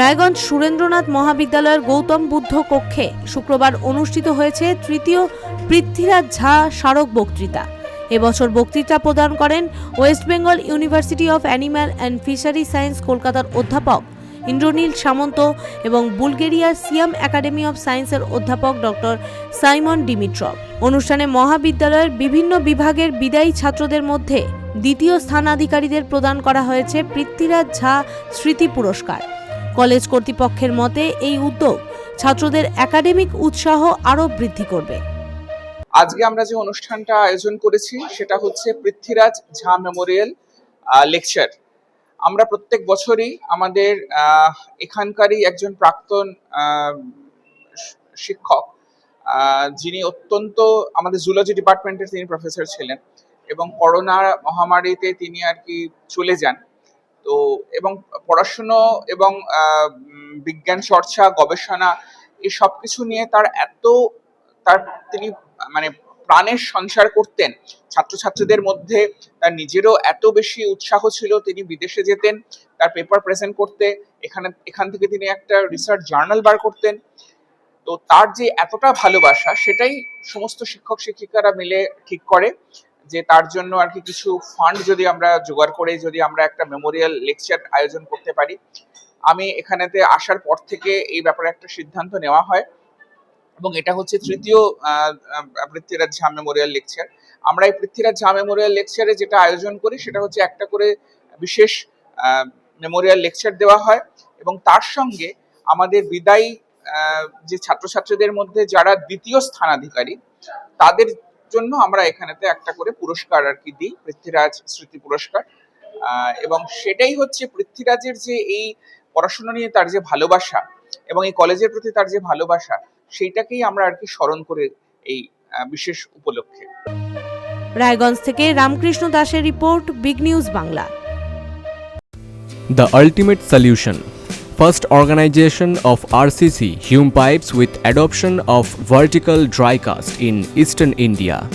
রায়গঞ্জ সুরেন্দ্রনাথ মহাবিদ্যালয়ের গৌতম বুদ্ধ কক্ষে শুক্রবার অনুষ্ঠিত হয়েছে তৃতীয় পৃথ্বীরাজ ঝা স্মারক বক্তৃতা। এবছর বক্তৃতা প্রদান করেন West Bengal university of animal and fishery science কলকাতার অধ্যাপক ইন্দ্রনীল সামন্ত এবং বুলগেরিয়ার সিয়াম একাডেমি অফ সায়েন্সের অধ্যাপক ডক্টর সাইমন ডিমিট্রভ অনুষ্ঠানে মহাবিদ্যালয়ের বিভিন্ন বিভাগের বিদায়ী ছাত্রদের মধ্যে দ্বিতীয় স্থানাধিকারীদের প্রদান করা হয়েছে পৃথ্বীরাজ ঝা স্মৃতি পুরস্কার। কলেজ কর্তৃপক্ষের মতে এই উদ্যোগ ছাত্রদের একাডেমিক উৎসাহ আরও বৃদ্ধি করবে। আজকে আমরা যে অনুষ্ঠানটা আয়োজন করেছি, সেটা হচ্ছে পৃথ্বীরাজ ঝা মেমোরিয়াল লেকচার। আমরা প্রত্যেক বছরই আমাদের এখানকারই একজন প্রাক্তন শিক্ষক যিনি অত্যন্ত আমাদের জুলজি ডিপার্টমেন্টের তিনি প্রফেসর ছিলেন এবং করোনা মহামারীতে তিনি আর কি চলে যান। তো এবং পড়াশুনো এবং বিজ্ঞান, চর্চা, গবেষণা এই সব কিছু নিয়ে তার এত, তার তিনি মানে প্রাণের সঞ্চার করতেন। ছাত্রছাত্রীদের মধ্যে তার নিজেরও এত বেশি উৎসাহ ছিল তিনি বিদেশে যেতেন, তার পেপার প্রেজেন্ট করতে, এখানে, এখান থেকে তিনি একটা রিসার্চ জার্নাল বার করতেন। তো তার যে এতটা ভালোবাসা সেটাই সমস্ত শিক্ষক শিক্ষিকারা মিলে ঠিক করে। যে তার জন্য আর কি কিছু ফান্ড যদি আমরা জোগাড় করে যদি আমরা একটা মেমোরিয়াল লেকচার আয়োজন করতে পারি, আমি এখানেতে আসার পর থেকে এই ব্যাপারে একটা সিদ্ধান্ত নেওয়া হয়। এবং এটা হচ্ছে তৃতীয় পৃথ্বীরাজ ঝা মেমোরিয়াল লেকচার আমরা এই পৃথ্বীরাজ ঝা মেমোরিয়াল লেকচারে যেটা আয়োজন করি সেটা হচ্ছে একটা করে বিশেষ মেমোরিয়াল লেকচার দেওয়া হয়। এবং তার সঙ্গে আমাদের বিদায়ী যে ছাত্রছাত্রীদের মধ্যে যারা দ্বিতীয় স্থানাধিকারী, তাদের জন্য আমরা এখানেতে একটা করে পুরস্কার আর কি দিই পৃথ্বীরাজ স্মৃতি পুরস্কার। আহ, এবং সেটাই হচ্ছে পৃথ্বীরাজের যে এই পড়াশোনা নিয়ে তার যে ভালোবাসা এবং এই কলেজের প্রতি তার যে ভালোবাসা সেইটাকেই আমরা আর কি স্মরণ করে এই বিশেষ উপলক্ষে। রায়গঞ্জ থেকে রামকৃষ্ণ দাসের report big news Bangla. The ultimate solution. First organization of RCC Hume Pipes with adoption of vertical dry cast in eastern India.